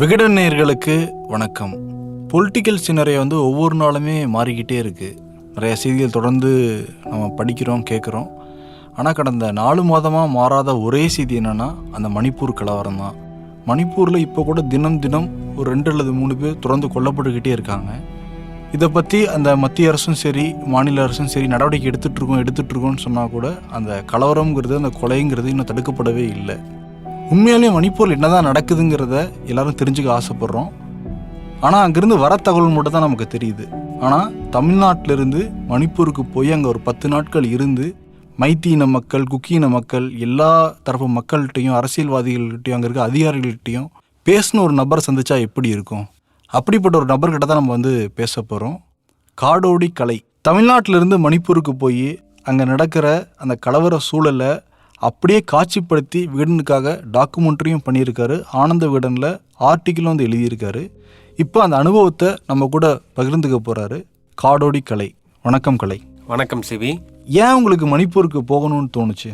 விகடன் நேர்களுக்கு வணக்கம். பொலிட்டிக்கல் சினரையை வந்து ஒவ்வொரு நாளுமே மாறிக்கிட்டே இருக்குது நிறைய செய்திகள் தொடர்ந்து நம்ம படிக்கிறோம் கேட்குறோம். ஆனால் கடந்த நாலு மாதமாக மாறாத ஒரே செய்தி என்னென்னா அந்த மணிப்பூர் கலவரம் தான். மணிப்பூரில் இப்போ கூட தினம் தினம் ஒரு ரெண்டு அல்லது மூணு பேர் தொடர்ந்து கொல்லப்பட்டுக்கிட்டே இருக்காங்க. இதை பற்றி அந்த மத்திய அரசும் சரி மாநில அரசும் சரி நடவடிக்கை எடுத்துகிட்ருக்கோம் எடுத்துகிட்ருக்கோன்னு சொன்னால் கூட அந்த கலவரங்கிறது அந்த கொலைங்கிறது இன்னும் தடுக்கப்படவே இல்லை. உண்மையாலேயே மணிப்பூரில் என்னதான் நடக்குதுங்கிறத எல்லாரும் தெரிஞ்சுக்க ஆசைப்படுறோம். ஆனால் அங்கேருந்து வர தகவல் மட்டும் தான் நமக்கு தெரியுது. ஆனால் தமிழ்நாட்டிலிருந்து மணிப்பூருக்கு போய் அங்கே ஒரு பத்து நாட்கள் இருந்து மைத்தி இன மக்கள் குக்கி இன மக்கள் எல்லா தரப்பு மக்கள்கிட்டையும் அரசியல்வாதிகள்கிட்டையும் அங்கே இருக்க அதிகாரிகள்கிட்டையும் பேசின ஒரு நபரை சந்திச்சா எப்படி இருக்கும்? அப்படிப்பட்ட ஒரு நபர்கிட்ட தான் நம்ம வந்து பேச போகிறோம் காடோடி கலை. தமிழ்நாட்டிலிருந்து மணிப்பூருக்கு போய் அங்கே நடக்கிற அந்த கலவர சூழலை அப்படியே காட்சிப்படுத்தி விகடனுக்காக டாக்குமெண்ட்ரியும் பண்ணியிருக்காரு. ஆனந்த விகடனில் ஆர்டிக்கிளும் வந்து எழுதியிருக்காரு. இப்போ அந்த அனுபவத்தை நம்ம கூட பகிர்ந்துக்க போகிறாரு காடோடி கலை. வணக்கம் கலை. வணக்கம் சிவி ஏன் உங்களுக்கு மணிப்பூருக்கு போகணும்னு தோணுச்சு?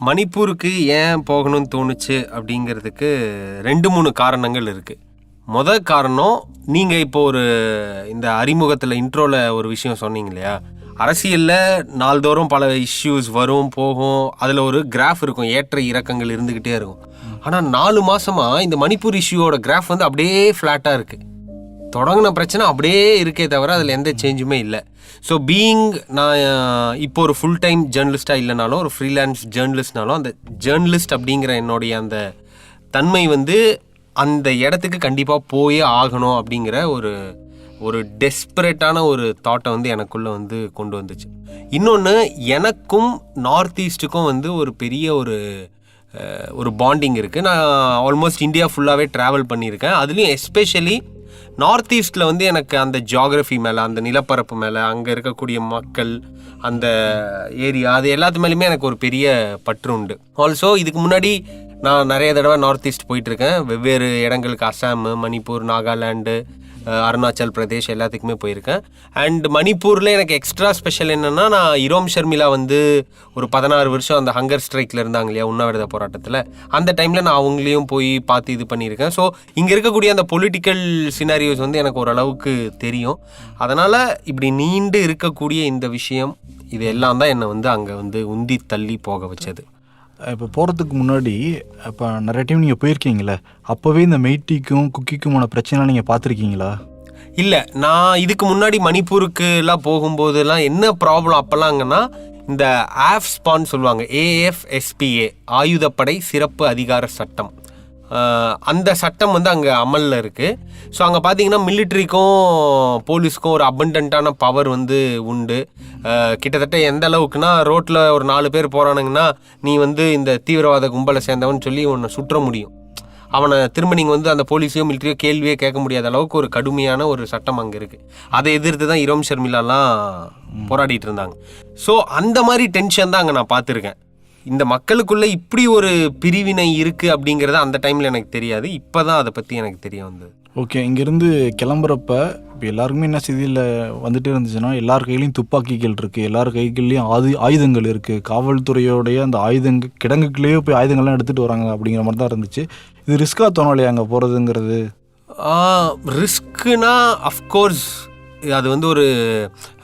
மணிப்பூருக்கு ஏன் போகணும்னு தோணுச்சு அப்படிங்கிறதுக்கு ரெண்டு மூணு காரணங்கள் இருக்குது முத காரணம் நீங்கள் இப்போ ஒரு இந்த அறிமுகத்தில் இன்ட்ரோவில் ஒரு விஷயம் சொன்னீங்க இல்லையா? அரசியலில் நாள்தோறும் பல இஷ்யூஸ் வரும் போகும். அதில் ஒரு கிராஃப் இருக்கும். ஏற்ற இறக்கங்கள் இருந்துக்கிட்டே இருக்கும். ஆனால் நாலு மாதமாக இந்த மணிப்பூர் இஷ்யூவோட கிராஃப் வந்து அப்படியே ஃப்ளாட்டாக இருக்குது தொடங்கின பிரச்சனை அப்படியே இருக்கே தவிர அதில் எந்த சேஞ்சுமே இல்லை. ஸோ பீயிங் நான் இப்போ ஒரு ஃபுல் டைம் ஜேர்னலிஸ்ட்டாக இல்லைனாலும் ஒரு ஃப்ரீலான்ஸ் ஜேர்னலிஸ்ட்னாலும் அந்த ஜேர்னலிஸ்ட் அப்படிங்கிற என்னுடைய அந்த தன்மை வந்து அந்த இடத்துக்கு கண்டிப்பாக போயே ஆகணும் அப்படிங்கிற ஒரு ஒரு டெஸ்பரேட்டான ஒரு தாட்டை வந்து எனக்குள்ளே வந்து கொண்டு வந்துச்சு. இன்னொன்று எனக்கும் நார்த் ஈஸ்ட்டுக்கும் வந்து ஒரு பெரிய ஒரு ஒரு பாண்டிங் இருக்குது நான் ஆல்மோஸ்ட் இந்தியா ஃபுல்லாகவே ட்ராவல் பண்ணியிருக்கேன். அதுலேயும் எஸ்பெஷலி நார்த் ஈஸ்டில் வந்து எனக்கு அந்த ஜியாகிரஃபி மேலே அந்த நிலப்பரப்பு மேலே அங்கே இருக்கக்கூடிய மக்கள் அந்த ஏரியா அது எல்லாத்து மேலேயுமே எனக்கு ஒரு பெரிய பற்று உண்டு. ஆல்சோ இதுக்கு முன்னாடி நான் நிறைய தடவை நார்த் ஈஸ்ட் போயிட்டுருக்கேன் வெவ்வேறு இடங்களுக்கு அசாம் மணிப்பூர் நாகாலாண்டு அருணாச்சல் பிரதேஷ் எல்லாத்துக்குமே போயிருக்கேன். அண்ட் மணிப்பூரில் எனக்கு எக்ஸ்ட்ரா ஸ்பெஷல் என்னென்னா நான் இரோம் ஷர்மிளா வந்து ஒரு பதினாறு வருஷம் அந்த ஹங்கர் ஸ்ட்ரைக்கில் இருந்தாங்க இல்லையா உண்ணாவிரத போராட்டத்தில். அந்த டைமில் நான் அவங்களையும் போய் பார்த்து இது பண்ணியிருக்கேன். ஸோ இங்கே இருக்கக்கூடிய அந்த பொலிட்டிக்கல் சினாரியோஸ் வந்து எனக்கு ஓரளவுக்கு தெரியும். அதனால் இப்படி நீண்டு இருக்கக்கூடிய இந்த விஷயம் இது எல்லாம் தான் என்னை வந்து அங்கே வந்து உந்தி தள்ளி போக வச்சது. இப்போ போகிறதுக்கு முன்னாடி இப்போ நிறைய டைம் நீங்கள் போயிருக்கீங்களே அப்போவே இந்த மெய்ட்டிக்கும் குக்கிக்குமான பிரச்சனை நீங்கள் பார்த்துருக்கீங்களா? இல்லை நான் இதுக்கு முன்னாடி மணிப்பூருக்குலாம் போகும்போதெல்லாம் என்ன ப்ராப்ளம் அப்போலாங்கன்னா இந்த ஆஃப்ஸ்பான்னு சொல்லுவாங்க. ஏஎஃப்எஸ்பிஏ ஆயுதப்படை சிறப்பு அதிகார சட்டம். அந்த சட்டம் வந்து அங்கே அமலில் இருக்குது ஸோ அங்கே பார்த்தீங்கன்னா மிலிட்ரிக்கும் போலீஸ்க்கும் ஒரு அபண்டன்ட்டான பவர் வந்து உண்டு. கிட்டத்தட்ட எந்த அளவுக்குன்னா ரோட்டில் ஒரு நாலு பேர் போகிறானுங்கன்னா நீ வந்து இந்த தீவிரவாத கும்பலை சேர்ந்தவன் சொல்லி உன்னை சுற்ற முடியும். அவனை திரும்ப நீங்கள் வந்து அந்த போலீஸையோ மிலிட்ரியோ கேள்வியே கேட்க முடியாத அளவுக்கு ஒரு கடுமையான ஒரு சட்டம் அங்கே இருக்குது அதை எதிர்த்து தான் இரோம் ஷர்மிலாலாம் போராடிட்டு இருந்தாங்க. ஸோ அந்த மாதிரி டென்ஷன் தான் அங்கே நான் பார்த்துருக்கேன். இந்த மக்களுக்குள்ள இப்படி ஒரு பிரிவினை இருக்குது அப்படிங்கிறது அந்த டைமில் எனக்கு தெரியாது. இப்போ தான் அதை பற்றி எனக்கு தெரிய வந்தது. ஓகே இங்கேருந்து கிளம்புறப்ப இப்போ எல்லாருக்குமே என்ன செய்தியில் வந்துட்டே இருந்துச்சுன்னா எல்லார் கையிலையும் துப்பாக்கிகள் இருக்குது எல்லார் கைகள்லையும் ஆதி ஆயுதங்கள் இருக்குது காவல்துறையோடைய அந்த ஆயுதங்க கிடங்குக்குள்ளேயே போய் ஆயுதங்கள்லாம் எடுத்துகிட்டு வராங்க அப்படிங்கிற மாதிரி தான் இருந்துச்சு. இது ரிஸ்க்காக தோணும் இல்லையா அங்கே போகிறதுங்கிறது ரிஸ்க்குனா அஃப்கோர்ஸ் அது வந்து ஒரு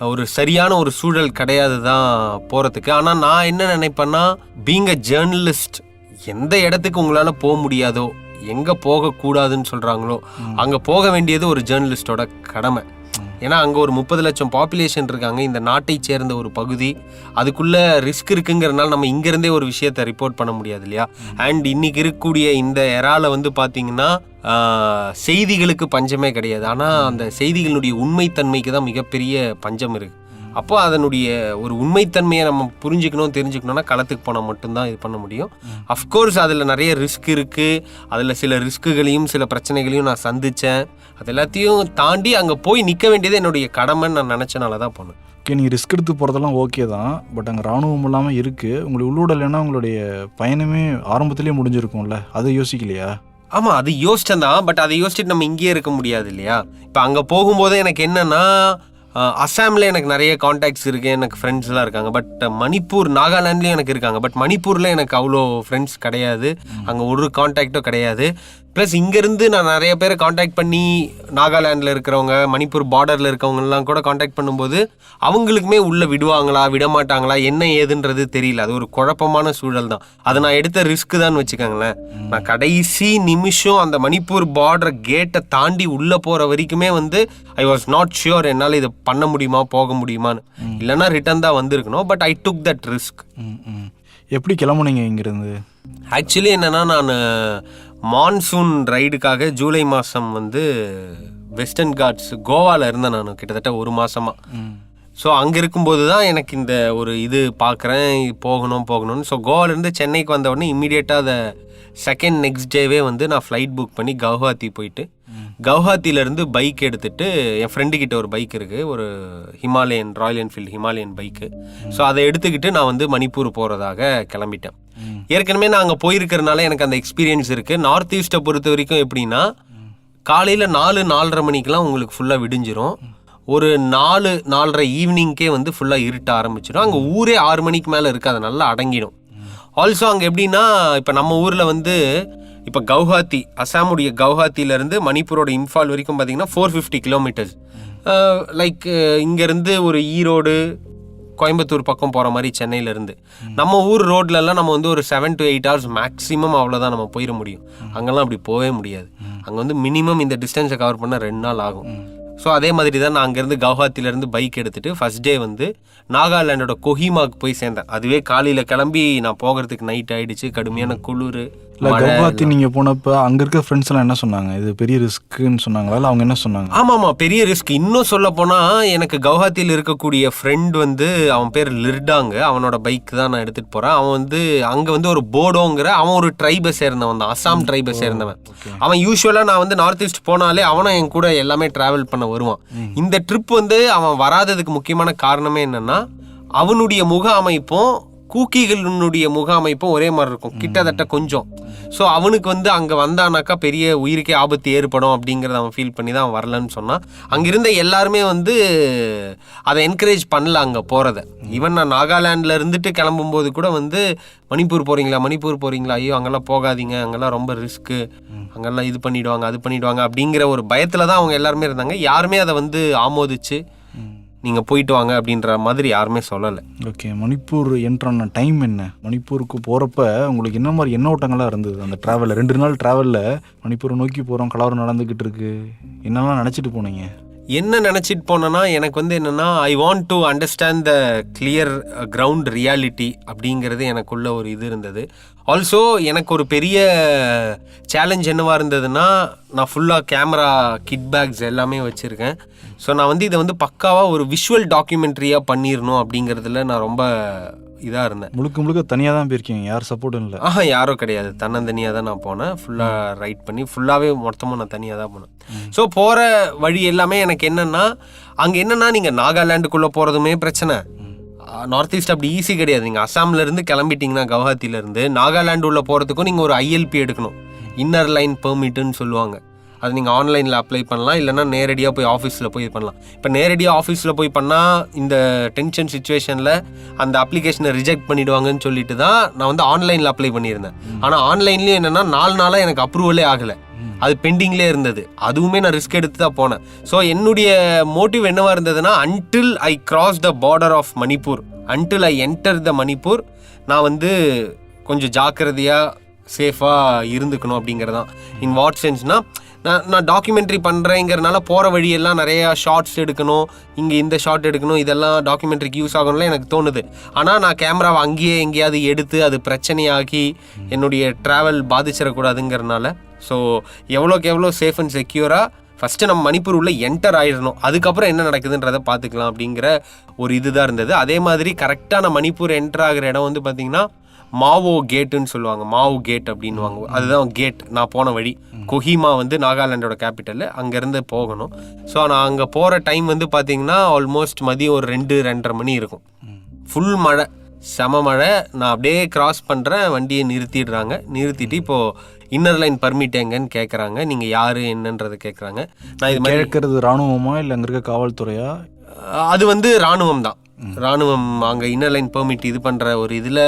ஒரு சரியான ஒரு சூழல் கிடையாது தான் போகிறதுக்கு ஆனால் நான் என்ன நினைப்பேன்னா பீங் அ ஜேர்னலிஸ்ட் எந்த இடத்துக்கு உங்களால் போக முடியாதோ எங்கே போகக்கூடாதுன்னு சொல்கிறாங்களோ அங்கே போக வேண்டியது ஒரு ஜேர்னலிஸ்டோட கடமை. ஏன்னா அங்கே ஒரு முப்பது லட்சம் பாப்புலேஷன் இருக்காங்க. இந்த நாட்டை சேர்ந்த ஒரு பகுதி. அதுக்குள்ளே ரிஸ்க் இருக்குங்கிறனால நம்ம இங்கேருந்தே ஒரு விஷயத்தை ரிப்போர்ட் பண்ண முடியாது இல்லையா? அண்ட் இன்னைக்கு இருக்கக்கூடிய இந்த எறால வந்து பார்த்தீங்கன்னா செய்திகளுக்கு பஞ்சமே கிடையாது. ஆனால் அந்த செய்திகளுடைய உண்மைத்தன்மைக்கு தான் மிகப்பெரிய பஞ்சம் இருக்குது அப்போ அதனுடைய ஒரு உண்மைத்தன்மையை நம்ம புரிஞ்சுக்கணும் தெரிஞ்சுக்கணும்னா களத்துக்கு போனால் மட்டும்தான் இது பண்ண முடியும். அஃப்கோர்ஸ் அதில் நிறைய ரிஸ்க் இருக்குது அதில் சில ரிஸ்க்குகளையும் சில பிரச்சனைகளையும் நான் சந்தித்தேன் அது எல்லாத்தையும் தாண்டி அங்கே போய் நிற்க வேண்டியது என்னுடைய கடமைன்னு நான் நினச்சனால தான் போனேன். ஓகே நீங்கள் ரிஸ்க் எடுத்து போகிறதெல்லாம் ஓகே தான். பட் அங்கே ராணுவம் இல்லாமல் இருக்குது உங்களுக்கு உள்ளூடலைன்னா உங்களுடைய பயணமே ஆரம்பத்திலேயே முடிஞ்சிருக்கும்ல. அதை யோசிக்கலையா? ஆமாம் அது யோசிச்சேன் தான். பட் அதை யோசிச்சுட்டு நம்ம இங்கேயே இருக்க முடியாது இல்லையா? இப்போ அங்கே போகும்போதே எனக்கு என்னன்னா அஸ்ஸாம்ல எனக்கு நிறைய காண்டாக்ட்ஸ் இருக்கு எனக்கு ஃப்ரெண்ட்ஸ்லாம் இருக்காங்க. பட் மணிப்பூர் நாகாலாண்ட்லேயும் எனக்கு இருக்காங்க. பட் மணிப்பூரில் எனக்கு அவ்வளோ ஃப்ரெண்ட்ஸ் கிடையாது. அங்கே ஒரு காண்டாக்டும் கிடையாது. ப்ளஸ் இங்கேருந்து நான் நிறைய பேரை காண்டாக்ட் பண்ணி நாகாலாண்டில் இருக்கிறவங்க மணிப்பூர் பார்டரில் இருக்கவங்கலாம் கூட காண்டாக்ட் பண்ணும்போது அவங்களுக்குமே உள்ளே விடுவாங்களா விட மாட்டாங்களா என்ன ஏதுன்றது தெரியல. அது ஒரு குழப்பமான சூழல் தான். அதை நான் எடுத்த ரிஸ்க் தான் வச்சுக்கோங்களேன். நான் கடைசி நிமிஷம் அந்த மணிப்பூர் பார்டர் கேட்டை தாண்டி உள்ளே போகிற வரைக்குமே வந்து ஐ வாஸ் நாட் ஷியோர் என்னால் இதை பண்ண முடியுமா போக முடியுமான்னு. இல்லைன்னா ரிட்டன் தான் வந்திருக்கணும் but I took that risk எப்படி கிளம்புனீங்க இங்கேருந்து? ஆக்சுவலி என்னன்னா நான் மான்சூன் ரைடுக்காக ஜூலை மாதம் வந்து வெஸ்டர்ன் காட்ஸ் கோவாவில் இருந்தேன் நான் கிட்டத்தட்ட ஒரு மாதமாக ஸோ அங்கே இருக்கும்போது தான் எனக்கு இந்த ஒரு இது பார்க்குறேன் போகணும் போகணும்னு. ஸோ கோவாலேருந்து சென்னைக்கு வந்த உடனே இம்மிடியேட்டாக அதை செகண்ட் நெக்ஸ்ட் டேவே வந்து நான் ஃப்ளைட் புக் பண்ணி கவுஹாத்தி போயிட்டு கவுஹாத்திலேருந்து பைக் எடுத்துகிட்டு என் ஃப்ரெண்டுக்கிட்ட ஒரு பைக் இருக்குது ஒரு Himalayan Royal Enfield Himalayan bike so அதை எடுத்துக்கிட்டு நான் வந்து மணிப்பூர் போகிறதாக கிளம்பிட்டேன். ஏற்கனவே நான் அங்கே போயிருக்கிறனால எனக்கு அந்த எக்ஸ்பீரியன்ஸ் இருக்குது நார்த் ஈஸ்ட்டை பொறுத்த வரைக்கும் எப்படின்னா காலையில் நாலு நாலரை மணிக்கெலாம் உங்களுக்கு ஃபுல்லாக விடிஞ்சிரும். ஒரு நாலு நாலரை ஈவினிங்க்கே வந்து ஃபுல்லாக இருட்ட ஆரம்பிச்சிடும் அங்கே ஊரே ஆறு மணிக்கு மேலே இருக்காது நல்லா அடங்கிடும். ஆல்சோ அங்கே எப்படின்னா இப்போ நம்ம ஊரில் வந்து இப்போ கவுஹாத்தி அசாமுடைய கவுஹாத்தியிலேருந்து மணிப்பூரோட இம்ஃபால் வரைக்கும் பார்த்தீங்கன்னா ஃபோர் ஃபிஃப்டி கிலோமீட்டர்ஸ் லைக் இங்கேருந்து ஒரு ஈரோடு கோயம்புத்தூர் பக்கம் போகிற மாதிரி சென்னையிலேருந்து. நம்ம ஊர் ரோட்லலாம் நம்ம வந்து ஒரு seven to eight hours maximum அவ்வளோதான் நம்ம போயிட முடியும். அங்கெல்லாம் அப்படி போகவே முடியாது. அங்கே வந்து மினிமம் இந்த டிஸ்டன்ஸை கவர் பண்ண ரெண்டு நாள் ஆகும். ஸோ அதே மாதிரி தான் நான் அங்கேருந்து கவுஹாத்திலேருந்து பைக் எடுத்துகிட்டு ஃபர்ஸ்ட் டே வந்து நாகாலாண்டோட கொஹிமாவுக்கு போய் சேர்ந்தேன். அதுவே காலையில் கிளம்பி நான் போகிறதுக்கு நைட் ஆகிடுச்சு கடுமையான குளிர். இல்லை கவுஹாத்தி நீங்கள் போனப்போ அங்கே இருக்க ஃப்ரெண்ட்ஸ் எல்லாம் என்ன சொன்னாங்க? இது பெரிய ரிஸ்க்குன்னு சொன்னாங்களா? இல்லை அவங்க என்ன சொன்னாங்க? ஆமாம் ஆமாம் பெரிய ரிஸ்க் இன்னும் சொல்ல போனால் எனக்கு கவுஹாத்தியில் இருக்கக்கூடிய ஃப்ரெண்ட் வந்து அவன் பேர் லிர்டாங்க. அவனோட பைக் தான் நான் எடுத்துகிட்டு போகிறேன் அவன் வந்து அங்கே வந்து ஒரு போடோங்கிற அவன் ஒரு ட்ரைபை சேர்ந்தவன் தான். அஸ்ஸாம் ட்ரைபை சேர்ந்தவன். அவன் யூஸ்வலாக நான் வந்து நார்த் ஈஸ்ட் போனாலே அவனும் என் கூட எல்லாமே ட்ராவல் பண்ண வருவான். இந்த ட்ரிப் வந்து அவன் வராததுக்கு முக்கியமான காரணமே என்னன்னா அவனுடைய முக அமைப்பும் கூக்கிகளுடைய முக அமைப்பும் ஒரே மாதிரி இருக்கும். கிட்டத்தட்ட கொஞ்சம். ஸோ அவனுக்கு வந்து அங்கே வந்தானாக்கா பெரிய உயிருக்கே ஆபத்து ஏற்படும் அப்படிங்கிறத அவன் ஃபீல் பண்ணி தான் அவன் வரலன்னு சொன்னான். அங்கே இருந்த எல்லாருமே வந்து அதை என்கரேஜ் பண்ணல அங்கே போகிறத ஈவன் நான் நாகாலாண்டில் இருந்துட்டு கிளம்பும்போது கூட வந்து மணிப்பூர் போகிறீங்களா மணிப்பூர் போகிறீங்களா ஐயோ அங்கெல்லாம் போகாதீங்க. அங்கெல்லாம் ரொம்ப ரிஸ்க்கு அங்கெல்லாம் இது பண்ணிடுவாங்க அது பண்ணிடுவாங்க அப்படிங்கிற ஒரு பயத்தில் தான் அவங்க எல்லாருமே இருந்தாங்க. யாருமே அதை வந்து ஆமோதிச்சு நீங்கள் போயிட்டு வாங்க அப்படின்ற மாதிரி யாருமே சொல்லலை. ஓகே மணிப்பூர் என்ட்ரான டைம் என்ன? மணிப்பூருக்கு போகிறப்ப உங்களுக்கு என்ன மாதிரி என்ன ஓட்டங்களாக இருந்தது? அந்த ட்ராவலில் ரெண்டு நாள் ட்ராவலில் மணிப்பூரை நோக்கி போகிறோம் கலவரம் நடந்துக்கிட்டு இருக்கு. என்னெல்லாம் நினச்சிட்டு போனீங்க? என்ன நினச்சிட்டு போனேன்னா எனக்கு வந்து என்னென்னா I want to understand the clear ground reality அப்படிங்கிறது எனக்குள்ள ஒரு இது இருந்தது. ஆல்சோ எனக்கு ஒரு பெரிய சேலஞ்ச் என்னவா இருந்ததுன்னா நான் ஃபுல்லாக கேமரா கிட் பேக்ஸ் எல்லாமே வச்சுருக்கேன். ஸோ நான் வந்து இதை வந்து பக்காவாக ஒரு விஷுவல் டாக்குமெண்ட்ரியாக பண்ணிடணும் அப்படிங்கிறதுல நான் ரொம்ப இதாக இருந்தேன். முழுக்க முழுக்க தனியாக தான் போயிருக்கீங்க. யார் சப்போர்ட்டும் இல்லை. ஆஹா யாரும் கிடையாது. தன்னந்தனியாக தான் நான் போனேன். ஃபுல்லாக ரைட் பண்ணி ஃபுல்லாகவே மொத்தமாக நான் தனியாக தான் போனேன். ஸோ போகிற வழி எல்லாமே எனக்கு என்னென்னா அங்கே என்னென்னா நீங்கள் நாகாலாண்டுக்குள்ளே போகிறதுமே பிரச்சனை. நார்த் ஈஸ்ட் அப்படி ஈஸி கிடையாது. நீங்கள் அஸ்ஸாம்லேருந்து கிளம்பிட்டீங்கன்னா கவுஹாத்திலேருந்து நாகாலாண்டு உள்ள போகிறதுக்கும் நீங்கள் ஒரு ஐஎல்பி எடுக்கணும். இன்னர் லைன் பெர்மிட்டுன்னு சொல்லுவாங்க. அது நீங்கள் ஆன்லைனில் அப்ளை பண்ணலாம். இல்லைன்னா நேரடியாக போய் ஆஃபீஸில் போய் பண்ணலாம். இப்போ நேரடியாக ஆஃபீஸில் போய் பண்ணால் இந்த டென்ஷன் சுச்சுவேஷனில் அந்த அப்ளிகேஷனை ரிஜெக்ட் பண்ணிடுவாங்கன்னு சொல்லிட்டு தான் நான் வந்து ஆன்லைனில் அப்ளை பண்ணியிருந்தேன். ஆனால் ஆன்லைன்லேயும் என்னென்னா நாலு நாளாக எனக்கு அப்ரூவலே ஆகலை. அது பெண்டிங்லேயே இருந்தது. அதுவுமே நான் ரிஸ்க் எடுத்து தான் போனேன். ஸோ என்னுடைய மோட்டிவ் என்னவா இருந்ததுன்னா until I cross the border of Manipur until I enter the Manipur நான் வந்து கொஞ்சம் ஜாக்கிரதையாக சேஃபாக இருந்துக்கணும் அப்படிங்கிறதான் இன் வாட் சென்ஸ்னா நான் நான் டாக்குமெண்ட்ரி பண்ணுறேங்கிறனால போகிற வழியெல்லாம் நிறையா ஷார்ட்ஸ் எடுக்கணும். இங்கே இந்த ஷார்ட் எடுக்கணும். இதெல்லாம் டாக்குமெண்ட்ரிக்கு யூஸ் ஆகணும்ல எனக்கு தோணுது. ஆனால் நான் கேமராவை அங்கேயே எங்கேயாவது எடுத்து அது பிரச்சனையாகி என்னுடைய ட்ராவல் பாதிச்சிடக்கூடாதுங்கிறனால ஸோ எவ்வளோக்கு எவ்வளோ சேஃப் அண்ட் செக்யூராக ஃபஸ்ட்டு நம்ம மணிப்பூர் உள்ளே என்டர் ஆயிடணும். அதுக்கப்புறம் என்ன நடக்குதுன்றதை பார்த்துக்கலாம் அப்படிங்கிற ஒரு இதுதான் இருந்தது. அதே மாதிரி கரெக்டாக நான் மணிப்பூர் என்டர் ஆகிற இடம் வந்து பார்த்திங்கன்னா மாவோ கேட்டுன்னு சொல்லுவாங்க. மாவோ கேட் அப்படின்வாங்க அதுதான் கேட். நான் போன வழி. கொஹிமா வந்து நாகாலாண்டோட கேபிட்டல் அங்கேருந்து போகணும். ஸோ நான் அங்கே போகிற டைம் வந்து பார்த்தீங்கன்னா ஆல்மோஸ்ட் மதியம் ஒரு ரெண்டு ரெண்டரை மணி இருக்கும். ஃபுல் மழை. செம மழை. நான் அப்படியே கிராஸ் பண்ணுறேன் வண்டியை நிறுத்திடுறாங்க. நிறுத்திட்டு இப்போது இன்னர் லைன் பர்மிட் எங்கன்னு கேட்குறாங்க நீங்கள் யார் என்னன்றதை கேட்குறாங்க நான் இது மாதிரி கேட்கறது ராணுவமா? இல்லை அங்கே இருக்க காவல்துறையா? அது வந்து ராணுவம் தான் ராணுவம் அங்கே இன்னர் லைன் பெர்மிட் இது பண்ணுற ஒரு இதில்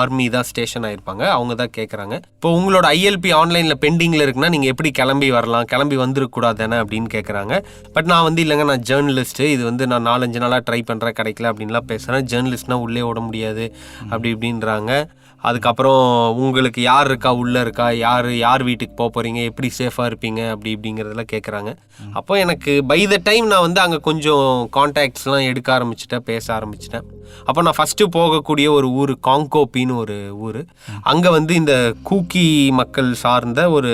ஆர்மி தான் ஸ்டேஷன் ஆயிருப்பாங்க. அவங்க தான் கேட்குறாங்க இப்போ உங்களோட ஐஎல்பி ஆன்லைனில் பெண்டிங்கில் இருக்குன்னா நீங்கள் எப்படி கிளம்பி வரலாம்? கிளம்பி வந்துருக்கூடாதானே அப்படின்னு கேட்குறாங்க பட் நான் வந்து இல்லைங்க நான் ஜேர்னலிஸ்ட்டு இது வந்து நான் நாலஞ்சு நாளாக ட்ரை பண்ணுறேன் கிடைக்கல அப்படின்லாம் பேசுகிறேன் ஜேர்னலிஸ்ட்னால் உள்ளே ஓட முடியாது. அப்படி இப்படின்றாங்க. அதுக்கப்புறம் உங்களுக்கு யார் இருக்கா உள்ளே இருக்கா யார் யார் வீட்டுக்கு போக போகிறீங்க எப்படி சேஃபாக இருப்பீங்க அப்படி இப்படிங்கிறதெல்லாம் கேட்குறாங்க அப்போ எனக்கு பை த டைம் நான் வந்து அங்கே கொஞ்சம் கான்டாக்ட்ஸ்லாம் எடுக்க ஆரம்பிச்சிட்டேன் பேச ஆரம்பிச்சிட்டேன். அப்போ நான் ஃபஸ்ட்டு போகக்கூடிய ஒரு ஊர் காங்கோப்பின்னு ஒரு ஊர். அங்கே வந்து இந்த கூக்கி மக்கள் சார்ந்த ஒரு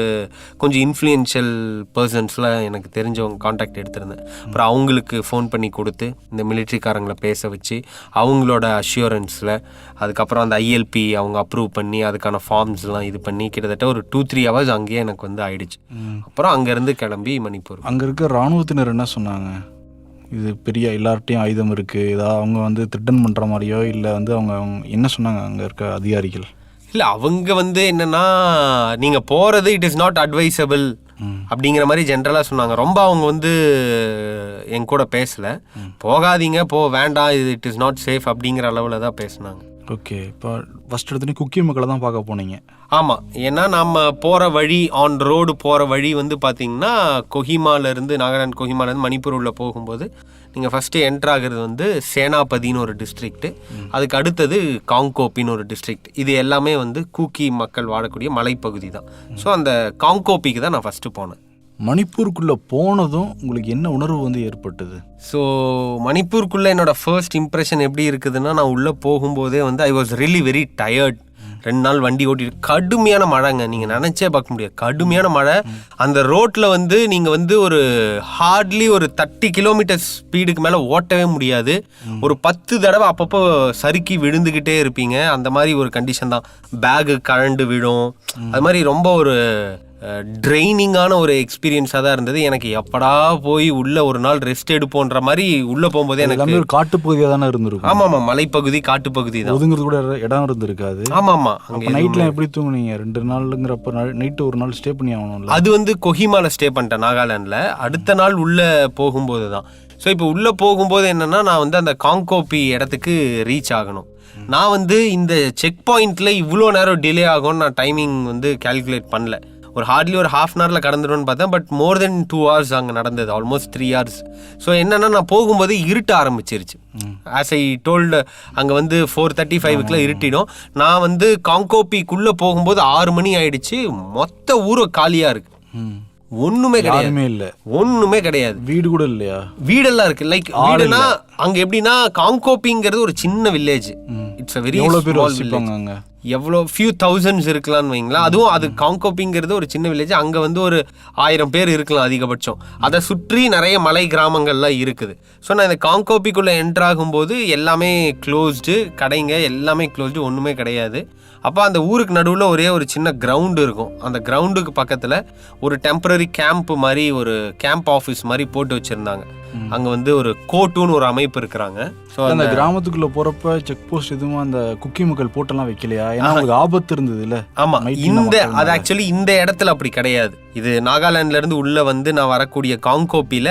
கொஞ்சம் இன்ஃப்ளூயன்ஷியல் பர்சன்ஸ்லாம் எனக்கு தெரிஞ்சவங்க காண்டாக்ட் எடுத்திருந்தேன். அப்புறம் அவங்களுக்கு ஃபோன் பண்ணி கொடுத்து இந்த மிலிட்ரிக்காரங்களை பேச வச்சு அவங்களோட அஷ்யூரன்ஸில் அதுக்கப்புறம் அந்த ஐஎல்பி அவங்க அப்ரூவ் பண்ணி அதுக்கான ஃபார்ம்ஸ்லாம் இது பண்ணி கிட்டத்தட்ட ஒரு டூ த்ரீ ஹவர்ஸ் அங்கேயே எனக்கு வந்து ஆயிடுச்சு. அப்புறம் அங்கேருந்து கிளம்பி மணிப்பூர். அங்கே இருக்க இராணுவத்தினர் என்ன சொன்னாங்க? இது பெரிய எல்லார்ட்டையும் ஆயுதம் இருக்குது ஏதாவது அவங்க வந்து த்ரிட்டன் பண்ணுற மாதிரியோ இல்லை வந்து அவங்க அவங்க என்ன சொன்னாங்க அங்கே இருக்க அதிகாரிகள்? இல்லை அவங்க வந்து என்னன்னா நீங்கள் போகிறது இட் இஸ் நாட் அட்வைசபிள் அப்படிங்கிற மாதிரி ஜென்ரலாக சொன்னாங்க. ரொம்ப அவங்க வந்து என் கூட பேசல. போகாதீங்க போ வேண்டாம் இது இட் இஸ் நாட் சேஃப் அப்படிங்கிற அளவில் தான் பேசுனாங்க. ஓகே இப்போ ஃபஸ்ட் எடுத்துனே குக்கி மக்களை தான் பார்க்க போனீங்க. ஆமாம் ஏன்னா நம்ம போகிற வழி ஆன் ரோடு போகிற வழி வந்து பார்த்தீங்கன்னா கொஹிமாலேருந்து நாகாலாந்து கொஹிமாலேருந்து மணிப்பூர் உள்ள போகும்போது நீங்கள் ஃபஸ்ட்டு என்ட்ரு ஆகிறது வந்து சேனாபதின்னு ஒரு டிஸ்ட்ரிக்ட்டு அதுக்கு அடுத்தது காங்கோப்பின்னு ஒரு டிஸ்ட்ரிக்ட் இது எல்லாமே வந்து கூக்கி மக்கள் வாழக்கூடிய மலைப்பகுதி தான். ஸோ அந்த காங்கோப்பிக்கு தான் நான் ஃபஸ்ட்டு போனேன். மணிப்பூருக்குள்ளே போனதும் உங்களுக்கு என்ன உணர்வு வந்து ஏற்பட்டது? ஸோ மணிப்பூருக்குள்ளே என்னோட ஃபர்ஸ்ட் இம்ப்ரெஷன் எப்படி இருக்குதுன்னா நான் உள்ளே போகும்போதே வந்து I was really very tired ரெண்டு நாள் வண்டி ஓட்டிட்டு கடுமையான மழைங்க. நீங்கள் நினச்சே பார்க்க முடியாது. கடுமையான மழை. அந்த ரோட்டில் வந்து நீங்கள் வந்து ஒரு ஹார்ட்லி ஒரு தேர்ட்டி கிலோமீட்டர் ஸ்பீடுக்கு மேலே ஓட்டவே முடியாது. ஒரு பத்து தடவை அப்பப்போ சறுக்கி விழுந்துக்கிட்டே இருப்பீங்க. அந்த மாதிரி ஒரு கண்டிஷன் தான். பேகு கழண்டு விழும். அது மாதிரி ரொம்ப ஒரு ட்ரைனிங்கான ஒரு எக்ஸ்பீரியன்ஸாக தான் இருந்தது. எனக்கு எப்படா போய் உள்ள ஒரு நாள் ரெஸ்ட் எடுப்போன்ற மாதிரி உள்ள போகும்போதே எனக்கு ஒரு காட்டுப்பகுதியாக தானே இருந்திருக்கும். ஆமா ஆமா மலைப்பகுதி காட்டுப்பகுதி தான். ஒதுங்கிறது கூட இடம் இருந்திருக்காது. ஆமா ஆமா அங்க நைட்ல எப்படி தூங்குனீங்க? ரெண்டு நாளுங்கிறப்ப நைட்டு ஒரு நாள் ஸ்டே பண்ணி ஆகணும்ல. அது வந்து கொஹிமால ஸ்டே பண்ணிட்டேன் நாகாலாண்டில் அடுத்த நாள் உள்ள போகும்போது தான். ஸோ இப்போ உள்ள போகும்போது என்னன்னா நான் வந்து அந்த காங்கோப்பி இடத்துக்கு ரீச் ஆகணும். நான் வந்து இந்த செக் பாயிண்ட்ல இவ்வளோ நேரம் டிலே ஆகும்னு நான் டைமிங் வந்து கால்குலேட் பண்ணல. ஒரு ஹார்ட்லி ஒரு ஹாஃப் அன் ஹவரில் கடந்துடும்னு பார்த்தேன் but more than two hours அங்கே நடந்தது ஆல்மோஸ்ட் த்ரீ ஹவர்ஸ் ஸோ என்னன்னா நான் போகும்போது இருட்ட ஆரம்பிச்சிருச்சு. ஆஸ் ஐ டோல்டு அங்கே வந்து ஃபோர் தேர்ட்டி ஃபைவுக்குலாம் இருட்டிடும் நான் வந்து காங்கோப்பிக்குள்ளே போகும்போது ஆறு மணி ஆயிடுச்சு. மொத்த ஊரும் காலியாக இருக்கு. ம். ஒண்ணுமே கிடையாது. இல்லை. ஒண்ணுமே கிடையாது. வீடு கூட இல்லையா? வீடெல்லாம் இருக்கு. லைக் வீடுனா அங்க எப்படின்னா காங்கோப்பிங்கிறது ஒரு சின்ன வில்லேஜ் இட்ஸ் வெரி எவ்வளோ பேர் வசிப்பாங்க எவ்வளோ ஃபியூ தௌசண்ட்ஸ் இருக்கலாம்னு வைங்களேன். அதுவும் அது காங்கோப்பிங்கிறது ஒரு சின்ன வில்லேஜ் அங்கே வந்து ஒரு ஆயிரம் பேர் இருக்கலாம் அதிகபட்சம். அதை சுற்றி நிறைய மலை கிராமங்கள்லாம் இருக்குது. ஸோ நான் இந்த காங்கோப்பிக்குள்ளே என்ட்ரு ஆகும்போது எல்லாமே க்ளோஸ்டு கடைங்க எல்லாமே க்ளோஸ்டு ஒன்றுமே கிடையாது. அப்போ அந்த ஊருக்கு நடுவில் ஒரே ஒரு சின்ன கிரவுண்டு இருக்கும். அந்த கிரவுண்டுக்கு பக்கத்தில் ஒரு டெம்பரரி கேம்ப் மாதிரி ஒரு கேம்ப் ஆஃபீஸ் மாதிரி போட்டு வச்சுருந்தாங்க. அங்கே வந்து ஒரு கோட்டுன்னு ஒரு அமைப்பு இருக்கிறாங்க. ஸோ அந்த கிராமத்துக்குள்ள போறப்ப செக் போஸ்ட் எதுவும் அந்த குக்கி மக்கள் போட்டெல்லாம் வைக்கலையா? ஏன்னா அவங்களுக்கு ஆபத்து இருந்தது இல்ல? ஆமா Night இந்த அது ஆக்சுவலி இந்த இடத்துல அப்படி கிடையாது. இது நாகாலாந்துல இருந்து உள்ள வந்து நான் வரக்கூடிய காங்கோப்பில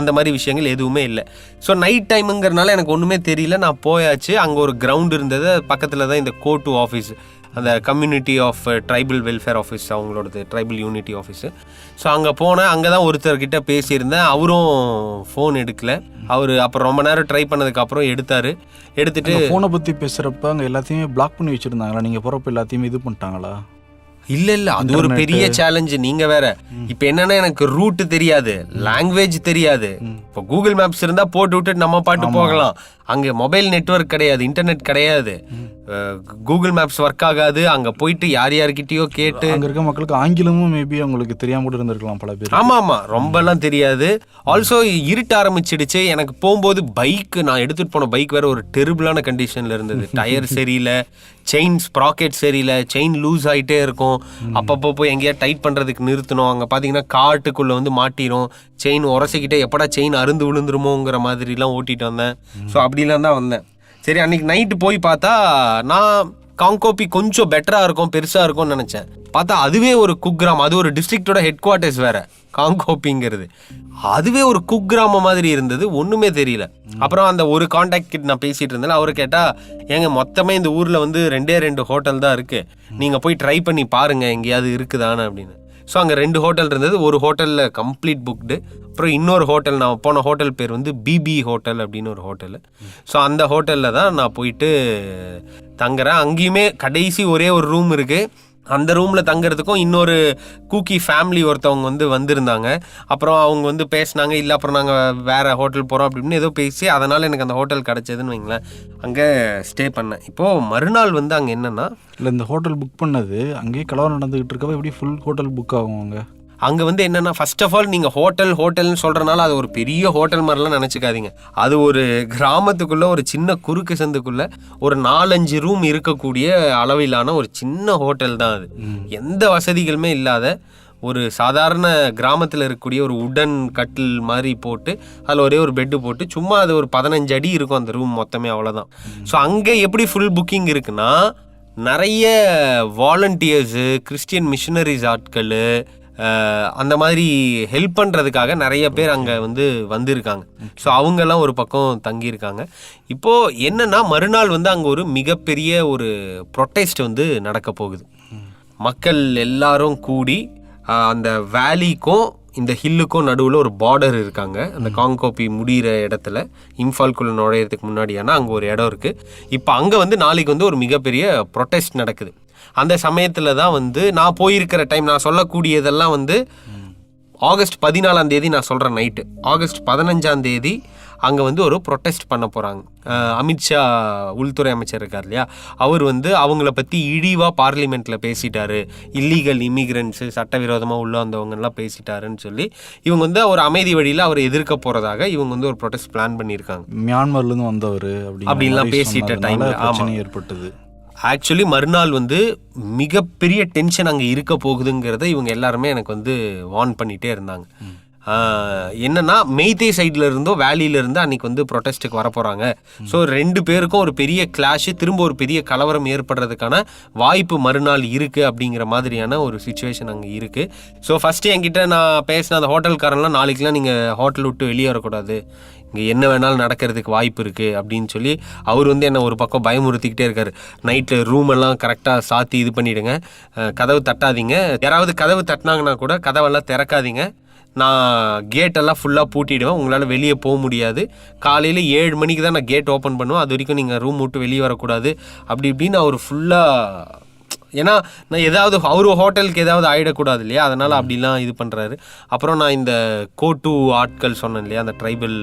அந்த மாதிரி விஷயங்கள் எதுவுமே இல்லை. ஸோ நைட் டைமுங்கிறனால எனக்கு ஒன்றுமே தெரியல. நான் போயாச்சு. அங்கே ஒரு கிரவுண்ட் இருந்தது. பக்கத்தில் தான் இந்த கோட்டு ஆஃபீஸ் அந்த community of tribal welfare office அவங்களோடது tribal unity office so அங்கே போனேன். அங்கே தான் ஒருத்தர்கிட்ட பேசியிருந்தேன். அவரும் ஃபோன் எடுக்கல. அவர் அப்புறம் ரொம்ப நேரம் ட்ரை பண்ணதுக்கப்புறம் எடுத்தார். எடுத்துட்டு போனை பத்தி பேசுறப்ப அங்க எல்லாத்தையுமே பிளாக் பண்ணி வச்சிருந்தாங்களா? நீங்க போறப்ப எல்லாத்தையுமே இது பண்ணிட்டாங்களா? இல்ல இல்ல. அது ஒரு பெரிய சேலஞ்சு நீங்க வேற. இப்ப என்னன்னா எனக்கு ரூட் தெரியாது. லாங்குவேஜ் தெரியாது. இப்போ கூகுள் மேப்ஸ் இருந்தா போட்டு விட்டுட்டு நம்ம பாட்டு போகலாம். அங்க மொபைல் நெட்வொர்க் கிடையாது. இன்டர்நெட் கிடையாது. கூகுள் மேப்ஸ் ஒர்க் ஆகாது. அங்க போயிட்டு யார் யார்கிட்டயோ கேட்டு. அங்க இருக்க மக்களுக்கு ஆங்கிலமும் மேபி அவங்களுக்கு தெரியாம கூட இருந்திருக்கலாம் பல பேர். ஆமா ஆமா. ரொம்பலாம் தெரியாது. ஆல்சோ இருட்ட ஆரம்பிச்சிடுச்சு. எனக்கு போகும்போது பைக் நான் எடுத்துட்டு போன பைக் வேற ஒரு டெரிபிளான கண்டிஷன்ல இருந்தது. டயர் சரியில்லை செயின் ஸ்ப்ராக்கெட் சரியில்லை செயின் லூஸ் ஆயிட்டே இருக்கும். அப்பப்போ போய் எங்கேயா டைட் பண்றதுக்கு நிறுத்தணும். அங்க பாத்தீங்கன்னா காட்டுக்குள்ள வந்து மாட்டிரும். செயின் உரசிக்கிட்டே எப்படா செயின் அருந்து விழுந்துருமோங்கிற மாதிரிலாம் ஓட்டிட்டு வந்தேன். ஸோ அப்படிலாம் தான் வந்தேன். சரி அன்னைக்கு நைட்டு போய் பார்த்தா நான் காங்கோபி கொஞ்சம் பெட்டராக இருக்கும் பெருசாக இருக்கும்னு நினச்சேன். பார்த்தா அதுவே ஒரு குக்கிராமம் அது ஒரு டிஸ்ட்ரிக்டோட ஹெட் குவார்ட்டர்ஸ் வேற காங்கோப்பிங்கிறது அதுவே ஒரு குக்கிராமம் மாதிரி இருந்தது ஒன்றுமே தெரியல. அப்புறம் அந்த ஒரு காண்டாக்ட் கிட்ட நான் பேசிகிட்டு இருந்தேன் அவர் கேட்டால் ஏங்க மொத்தமே இந்த ஊரில் வந்து ரெண்டே ரெண்டு ஹோட்டல் தான் இருக்குது நீங்கள் போய் ட்ரை பண்ணி பாருங்கள் எங்கேயாவது இருக்குதான்னு அப்படின்னு. ஸோ அங்கே ரெண்டு ஹோட்டல் இருந்தது. ஒரு ஹோட்டலில் கம்ப்ளீட் புக்டு அப்புறம் இன்னொரு ஹோட்டல் நான் போன ஹோட்டல் பேர் வந்து பிபி ஹோட்டல் அப்படின்னு ஒரு ஹோட்டலு ஸோ அந்த ஹோட்டலில் தான் நான் போயிட்டு தங்குறேன். அங்கேயுமே கடைசி ஒரே ஒரு ரூம் இருக்குது அந்த ரூமில் தங்குறதுக்கும் இன்னொரு கூக்கி ஃபேமிலி ஒருத்தவங்க வந்து வந்திருந்தாங்க. அப்புறம் அவங்க வந்து பேசினாங்க இல்லை அப்புறம் நாங்கள் வேறு ஹோட்டல் போகிறோம் அப்படின்னு ஏதோ பேசி அதனால் எனக்கு அந்த ஹோட்டல் கிடச்சதுன்னு வைங்களேன். அங்கே ஸ்டே பண்ணேன். இப்போது மறுநாள் வந்து அங்கே என்னென்னா இல்லை இந்த ஹோட்டல் புக் பண்ணது அங்கேயே கலவரம் நடந்துக்கிட்டு இருக்கப்போ எப்படி ஃபுல் ஹோட்டல் புக் ஆகும் அங்கே? அங்கே வந்து என்னென்னா ஃபர்ஸ்ட் ஆஃப் ஆல் நீங்கள் ஹோட்டல் ஹோட்டல்னு சொல்கிறனால அது ஒரு பெரிய ஹோட்டல் மாதிரிலாம் நினச்சிக்காதீங்க. அது ஒரு கிராமத்துக்குள்ளே ஒரு சின்ன குறுக்கு சந்துக்குள்ளே ஒரு நாலஞ்சு ரூம் இருக்கக்கூடிய அளவிலான ஒரு சின்ன ஹோட்டல் தான் அது. எந்த வசதிகளுமே இல்லாத ஒரு சாதாரண கிராமத்தில் இருக்கக்கூடிய ஒரு உடன் கட்டில் மாதிரி போட்டு அதில் ஒரே ஒரு பெட்டு போட்டு சும்மா அது ஒரு பதினஞ்சு அடி இருக்கும் அந்த ரூம் மொத்தமே அவ்வளோதான் ஸோ அங்கே எப்படி ஃபுல் புக்கிங் இருக்குன்னா நிறைய வாலண்டியர்ஸு கிறிஸ்டியன் மிஷினரிஸ் ஆட்கள் அந்த மாதிரி ஹெல்ப் பண்ணுறதுக்காக நிறைய பேர் அங்கே வந்து வந்திருக்காங்க. ஸோ அவங்கெல்லாம் ஒரு பக்கம் தங்கியிருக்காங்க. இப்போது என்னன்னா மறுநாள் வந்து அங்கே ஒரு மிகப்பெரிய ஒரு ப்ரொட்டெஸ்ட் வந்து நடக்க போகுது. மக்கள் எல்லாரும் கூடி அந்த வேலிக்கும் இந்த ஹில்லுக்கும் நடுவில் ஒரு பார்டர் இருக்காங்க. அந்த காங்கோப்பி முடிகிற இடத்துல இம்ஃபால்குள்ளே நுழையிறதுக்கு முன்னாடியான அங்கே ஒரு இடம் இருக்குது இப்போ அங்கே வந்து நாளைக்கு வந்து ஒரு மிகப்பெரிய ப்ரொட்டெஸ்ட் நடக்குது. அந்த சமயத்தில் தான் வந்து நான் போயிருக்கிற டைம் நான் சொல்லக்கூடியதெல்லாம் வந்து ஆகஸ்ட் பதினாலாம் தேதி நான் சொல்கிறேன் நைட்டு ஆகஸ்ட் பதினஞ்சாம் தேதி அங்கே வந்து ஒரு ப்ரொட்டெஸ்ட் பண்ண போகிறாங்க அமித்ஷா உள்துறை அமைச்சர் இருக்கார் இல்லையா? அவர் வந்து அவங்கள பற்றி இழிவாக பார்லிமெண்ட்டில் பேசிட்டாரு. இல்லீகல் இமிகிரண்ட்ஸு சட்டவிரோதமாக உள்ள வந்தவங்கலாம் பேசிட்டாருன்னு சொல்லி இவங்க வந்து ஒரு அமைதி வழியில் அவரை எதிர்க்க போகிறதாக இவங்க வந்து ஒரு ப்ரொட்டெஸ்ட் பிளான் பண்ணியிருக்காங்க. மியான்மர்லேருந்து வந்தவர் அப்படின்லாம் பேசிட்ட. பிரச்சனை ஏற்பட்டது. ஆக்சுவலி மறுநாள் வந்து மிகப்பெரிய டென்ஷன் அங்கே இருக்க போகுதுங்கிறத இவங்க எல்லாருமே எனக்கு வந்து வார்ன் பண்ணிகிட்டே இருந்தாங்க. என்னன்னா மெய்தே சைடில் இருந்தோ வேலியில இருந்து அன்னைக்கு வந்து ப்ரொட்டஸ்ட்டுக்கு வரப்போகிறாங்க ஸோ ரெண்டு பேருக்கும் ஒரு பெரிய கிளாஷு திரும்ப ஒரு பெரிய கலவரம் ஏற்படுறதுக்கான வாய்ப்பு மறுநாள் இருக்குது அப்படிங்கிற மாதிரியான ஒரு சுச்சுவேஷன் அங்கே இருக்குது ஸோ ஃபஸ்ட்டு என்கிட்ட நான் பேசின அந்த ஹோட்டல்காரன்லாம் நாளைக்கெலாம் நீங்கள் ஹோட்டல் விட்டு வெளியே வரக்கூடாது. இங்கே என்ன வேணாலும் நடக்கிறதுக்கு வாய்ப்பு இருக்குது அப்படின்னு சொல்லி அவர் வந்து என்னை ஒரு பக்கம் பயமுறுத்திக்கிட்டே இருக்காரு. நைட்டில் ரூம் எல்லாம் கரெக்டாக சாத்தி இது பண்ணிவிடுங்க கதவு தட்டாதீங்க. யாராவது கதவு தட்டினாங்கன்னா கூட கதவெல்லாம் திறக்காதீங்க. நான் கேட்டெல்லாம் ஃபுல்லாக பூட்டிடுவேன். உங்களால் வெளியே போக முடியாது. காலையில் ஏழு மணிக்கு தான் நான் கேட் ஓப்பன் பண்ணுவேன். அது வரைக்கும் நீங்கள் ரூம் விட்டு வெளியே வரக்கூடாது. அப்படி இப்படின்னு அவர் ஃபுல்லாக ஏன்னா நான் ஏதாவது அவர் ஹோட்டலுக்கு ஏதாவது ஆயிடக்கூடாது இல்லையா? அதனால் அப்படிலாம் இது பண்ணுறாரு அப்புறம் நான் இந்த கோட்டு ஆட்கள் சொன்னேன் இல்லையா? அந்த ட்ரைபல்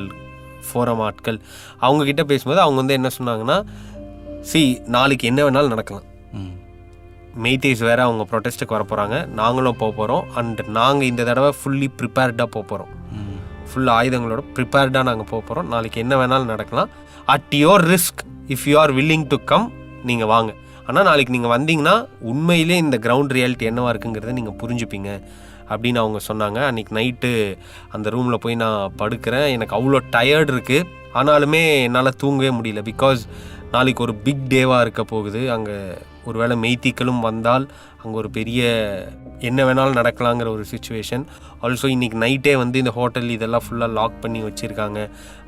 ஃபோரம் ஆட்கள் அவங்க கிட்ட பேசும்போது அவங்க வந்து என்ன சொன்னாங்கன்னா சி நாளைக்கு என்ன வேணாலும் நடக்கலாம். ம். மெய்தேஸ் வேற அவங்க ப்ரொட்டஸ்ட்டுக்கு வர போகிறாங்க நாங்களும் போக போகிறோம் அண்ட் நாங்கள் இந்த தடவை ஃபுல்லி ப்ரிப்பேர்டாக போக போகிறோம் ஃபுல் ஆயுதங்களோட ப்ரிப்பேர்டாக நாங்கள் போக போகிறோம் நாளைக்கு என்ன வேணாலும் நடக்கலாம். At your risk if you are willing to come நீங்கள் வாங்க. ஆனால் நாளைக்கு நீங்கள் வந்தீங்கன்னா உண்மையிலே இந்த கிரவுண்ட் ரியாலிட்டி என்னவாக இருக்குங்கிறத நீங்கள் புரிஞ்சுப்பீங்க அப்படின்னு அவங்க சொன்னாங்க. அன்றைக்கி நைட்டு அந்த ரூமில் போய் நான் படுக்கிறேன். எனக்கு அவ்வளோ டயர்ட் இருக்குது ஆனாலுமே என்னால் தூங்கவே முடியல. பிகாஸ் நாளைக்கு ஒரு பிக் டேவாக இருக்க போகுது. அங்கே ஒருவேளை மெய்த்திக்களும் வந்தால் அங்கே ஒரு பெரிய என்ன வேணாலும் நடக்கலாங்கிற ஒரு சுச்சுவேஷன் ஆல்சோ இன்னைக்கு நைட்டே வந்து இந்த ஹோட்டல் இதெல்லாம் ஃபுல்லாக லாக் பண்ணி வச்சுருக்காங்க.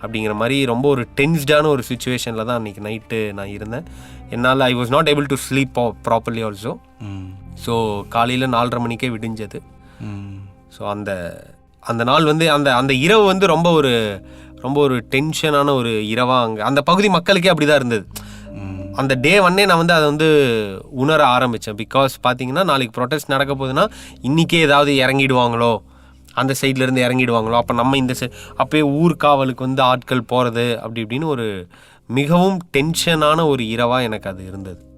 அப்படிங்கிற மாதிரி ரொம்ப ஒரு டென்ஸ்டான ஒரு சுச்சுவேஷனில் தான் அன்றைக்கி நைட்டு நான் இருந்தேன். என்னால் I was not able to sleep properly also so காலையில் நாலரை மணிக்கே விடிஞ்சது. ஸோ அந்த அந்த நாள் வந்து அந்த அந்த இரவு வந்து ரொம்ப ஒரு ரொம்ப ஒரு டென்ஷனான ஒரு இரவாக அங்கே அந்த பகுதி மக்களுக்கே அப்படி தான் இருந்தது. அந்த டே ஒன்னே நான் வந்து அதை வந்து உணர ஆரம்பித்தேன் பிகாஸ் பார்த்தீங்கன்னா நாளைக்கு ப்ரொட்டஸ்ட் நடக்க போகுதுன்னா இன்றைக்கே ஏதாவது இறங்கிடுவாங்களோ? அந்த சைட்லேருந்து இறங்கிடுவாங்களோ? அப்போ நம்ம இந்த சை அப்போயே ஊர்காவலுக்கு வந்து ஆட்கள் போகிறது அப்படி இப்படின்னு ஒரு மிகவும் டென்ஷனான ஒரு இரவாக எனக்கு அது இருந்தது.